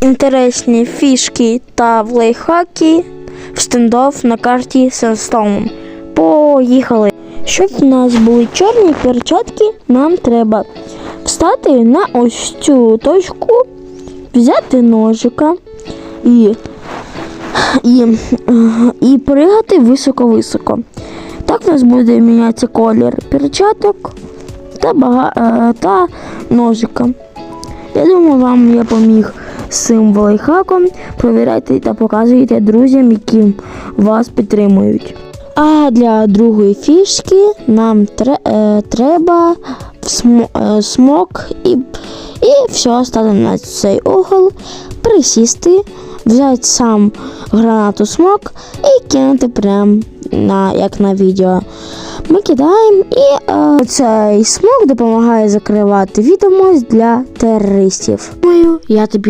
інтересні фішки та лайфхаки в стендов на карті Sandstone. Поїхали! Щоб в нас були чорні перчатки, нам треба встати на ось цю точку, взяти ножика і, і, і пригати високо-високо. Так у нас буде мінятися колір перчаток та, бага, е, та ножика. Я думаю, вам я поміг з цим лайфхаком. Провіряйте та показуйте друзям, які вас підтримують. А для другої фішки нам тре, е, треба смо, е, смок і, і все стати на цей угол, присісти, взяти сам гранату смок і кинути прям на, як на відео. Ми кидаємо і е, цей смок допомагає закривати відомість для терористів. Думаю, я тобі